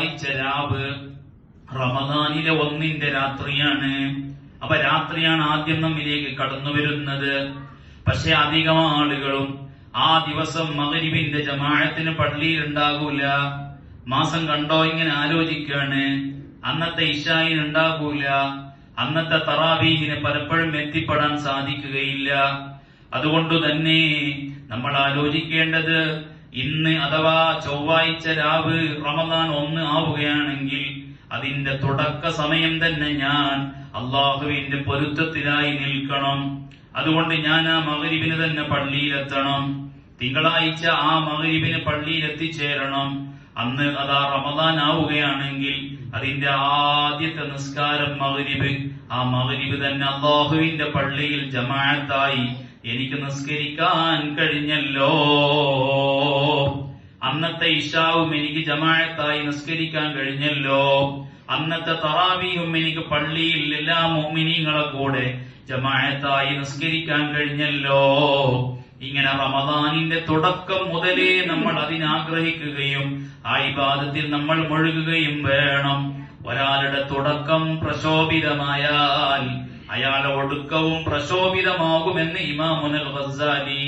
ചൊവ്വാഴ്ച രാവ് റമദാനിലെ ഒന്നിന്റെ രാത്രിയാണ്. അപ്പൊ രാത്രിയാണ് ആദ്യം നമ്മിലേക്ക് കടന്നു വരുന്നത്. പക്ഷെ അധികം ആളുകളും ആ ദിവസം മകരിവിന്റെ ജമാഴത്തിന് പള്ളിയിൽ ഉണ്ടാകൂല. മാസം കണ്ടോ ഇങ്ങനെ ആലോചിക്കാണ്. അന്നത്തെ ഇഷായിന് ഉണ്ടാകൂല. അന്നത്തെ തറാബീഹിന് പലപ്പോഴും എത്തിപ്പെടാൻ സാധിക്കുകയില്ല. അതുകൊണ്ട് തന്നെ നമ്മൾ ആലോചിക്കേണ്ടത് ഇന്ന് അഥവാ ചൊവ്വാഴ്ച രാവ് റമദാൻ ഒന്ന് ആവുകയാണെങ്കിൽ അതിന്റെ തുടക്ക സമയം തന്നെ ഞാൻ അള്ളാഹുവിന്റെ പൊരുത്തത്തിലായി നിൽക്കണം. അതുകൊണ്ട് ഞാൻ ആ മകരിബിന് തന്നെ പള്ളിയിലെത്തണം. തിങ്കളാഴ്ച ആ മകരിബിന് പള്ളിയിലെത്തിച്ചേരണം. അന്ന് അതാ റമദാൻ ആവുകയാണെങ്കിൽ അതിന്റെ ആദ്യത്തെ നിസ്കാരം മകരിബ് ആ മകരിബ് തന്നെ അള്ളാഹുവിന്റെ പള്ളിയിൽ ജമാഅത്തായി എനിക്ക് നിസ്കരിക്കാൻ കഴിഞ്ഞല്ലോ. അന്നത്തെ ഇഷാവും എനിക്ക് ജമാഅത്തായി നിസ്കരിക്കാൻ കഴിഞ്ഞല്ലോ. അന്നത്തെ തറാവിയും എനിക്ക് പള്ളിയിൽ എല്ലാ മോമിനിങ്ങളെ കൂടെ ജമാഅത്തായി നിസ്കരിക്കാൻ കഴിഞ്ഞല്ലോ. ഇങ്ങനെ റമദാനിന്റെ തുടക്കം മുതലേ നമ്മൾ അതിനാഗ്രഹിക്കുകയും ആ ഇബാദത്തിൽ നമ്മൾ മുഴുകുകയും വേണം. ഒരാളുടെ തുടക്കം പ്രശോഭിതമായാൽ അയാളെ ഒടുക്കവും പ്രശോഭിതമാകുമെന്ന് ഇമാമുനൽ ഗസാലി